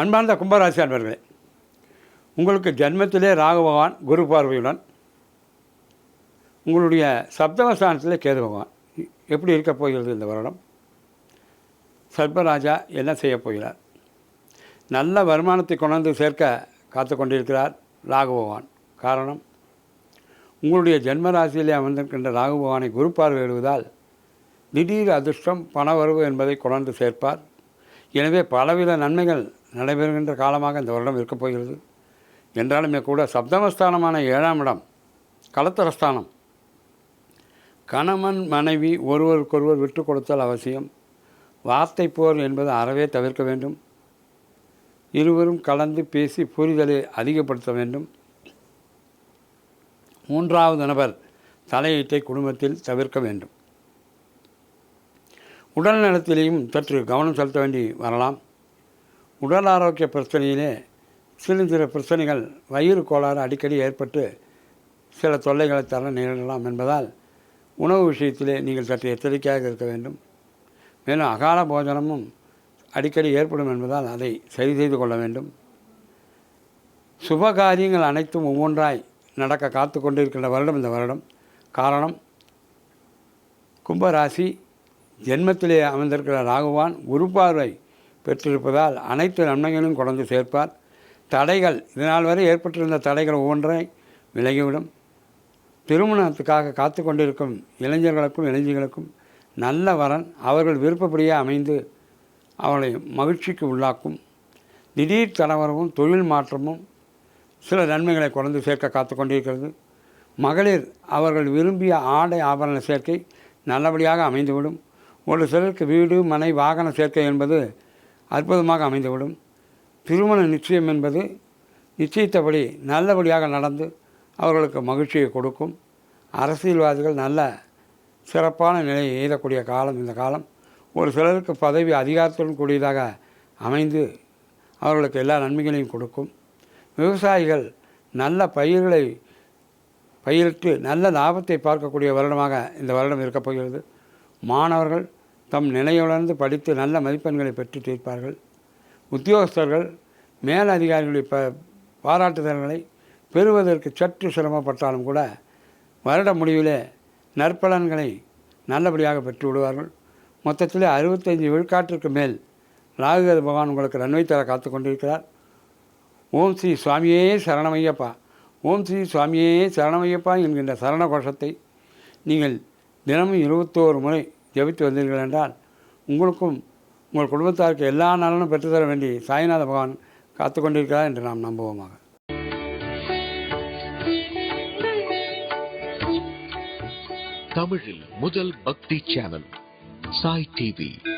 அன்பார்ந்த கும்பராசி அன்பர்களே உங்களுக்கு ஜென்மத்திலே ராகபகவான் குரு பார்வையுடன் உங்களுடைய சப்தமஸ்தானத்திலே கேது பகவான். எப்படி இருக்கப் போகிறது இந்த வருடம்? சர்பராஜா என்ன செய்யப் போகிறார்? நல்ல வருமானத்தை கொண்டாந்து சேர்க்க காத்து கொண்டிருக்கிறார் ராகுபகவான் காரணம் உங்களுடைய ஜென்ம ராசியிலே அமர்ந்திருக்கின்ற ராகுபகவானை குரு பார்வையிடுவதால் திடீர் அதிர்ஷ்டம் பணவரவு என்பதை கொண்டாந்து சேர்ப்பார். எனவே பலவித நன்மைகள் நடைபெறுகின்ற காலமாக இந்த வருடம் இருக்கப் போகிறது. என்றாலுமே கூட சப்தமஸ்தானமான ஏழாம் இடம் கலத்தரஸ்தானம் கணவன் மனைவி ஒருவருக்கொருவர் விட்டு கொடுத்தல் அவசியம். வார்த்தை போர் என்பது அறவே தவிர்க்க வேண்டும். இருவரும் கலந்து பேசி புரிதலை அதிகப்படுத்த வேண்டும். மூன்றாவது நபர் தலையீட்டை குடும்பத்தில் தவிர்க்க வேண்டும். உடல் நலத்திலேயும் சற்று கவனம் செலுத்த வேண்டி வரலாம். உடல் ஆரோக்கிய பிரச்சனையிலே சிறு சிறு பிரச்சனைகள் வயிறு கோளாறு அடிக்கடி ஏற்பட்டு சில தொல்லைகளை தர நேரிடலாம் என்பதால் உணவு விஷயத்திலே நீங்கள் சற்று எச்சரிக்கையாக இருக்க வேண்டும். மேலும் அகால போஜனமும் அடிக்கடி ஏற்படும் என்பதால் அதை சரி செய்து கொள்ள வேண்டும். சுப காரியங்கள் அனைத்தும் ஒவ்வொன்றாய் நடக்க காத்து கொண்டிருக்கின்ற வருடம் இந்த வருடம். காரணம் கும்பராசி ஜென்மத்திலே அமர்ந்திருக்கிற ராகுவான் குரு பார்வை பெற்றிருப்பதால் அனைத்து நன்மைகளையும் கொண்டு சேர்ப்பார். தடைகள் இதனால் வரை ஏற்பட்டிருந்த தடைகள் ஒவ்வொன்றை விலகிவிடும். திருமணத்துக்காக காத்து கொண்டிருக்கும் இளைஞர்களுக்கும் இளைஞர்களுக்கும் நல்ல வரன் அவர்கள் விருப்பப்படியே அமைந்து அவளை மகிழ்ச்சிக்கு உள்ளாக்கும். திடீர் தடவரவும் தொழில் மாற்றமும் சில நன்மைகளை குறைந்து சேர்க்க காத்து கொண்டிருக்கிறது. மகளிர் அவர்கள் விரும்பிய ஆடை ஆபரண சேர்க்கை நல்லபடியாக அமைந்துவிடும். ஒரு சிலருக்கு வீடு மனை வாகன சேர்க்கை என்பது அற்புதமாக அமைந்துவிடும். திருமண நிச்சயம் என்பது நிச்சயித்தபடி நல்லபடியாக நடந்து அவர்களுக்கு மகிழ்ச்சியை கொடுக்கும். அரசியல்வாதிகள் நல்ல சிறப்பான நிலையை எய்தக்கூடிய காலம் இந்த காலம். ஒரு சிலருக்கு பதவி அதிகாரத்துடன் கூடியதாக அமைந்து அவர்களுக்கு எல்லா நன்மைகளையும் கொடுக்கும். விவசாயிகள் நல்ல பயிர்களை பயிரிட்டு நல்ல லாபத்தை பார்க்கக்கூடிய வருடமாக இந்த வருடம் இருக்கப் போகிறது மாணவர்கள் தம் நிலையுணர்ந்து படித்து நல்ல மதிப்பெண்களை பெற்று தீர்ப்பார்கள். உத்தியோகஸ்தர்கள் மேல் அதிகாரிகளுடைய ப பாராட்டுதல்களை பெறுவதற்கு சற்று சிரமப்பட்டாலும் கூட வருட முடிவிலே நற்பலன்களை நல்லபடியாக பெற்று விடுவார்கள். மொத்தத்தில் அறுபத்தைந்து விழுக்காட்டிற்கு மேல் ராகுகத பகவான் உங்களுக்கு நன்மை தர காத்து கொண்டிருக்கிறார். ஓம் ஸ்ரீ சுவாமியே சரணமையப்பா. ஓம் ஸ்ரீ சுவாமியே சரணமையப்பா என்கின்ற சரண கோஷத்தை நீங்கள் தினமும் இருபத்தோரு முறை ஜெபித்து வந்தீர்கள் என்றால் உங்களுக்கும் உங்கள் குடும்பத்தாருக்கு எல்லா நலனும் பெற்றுத்தர வேண்டி சாய்நாத பகவான் காத்து கொண்டிருக்கிறார் என்று நாம் நம்புவோமாக. தமிழில் முதல் பக்தி சேனல் சாய் டிவி.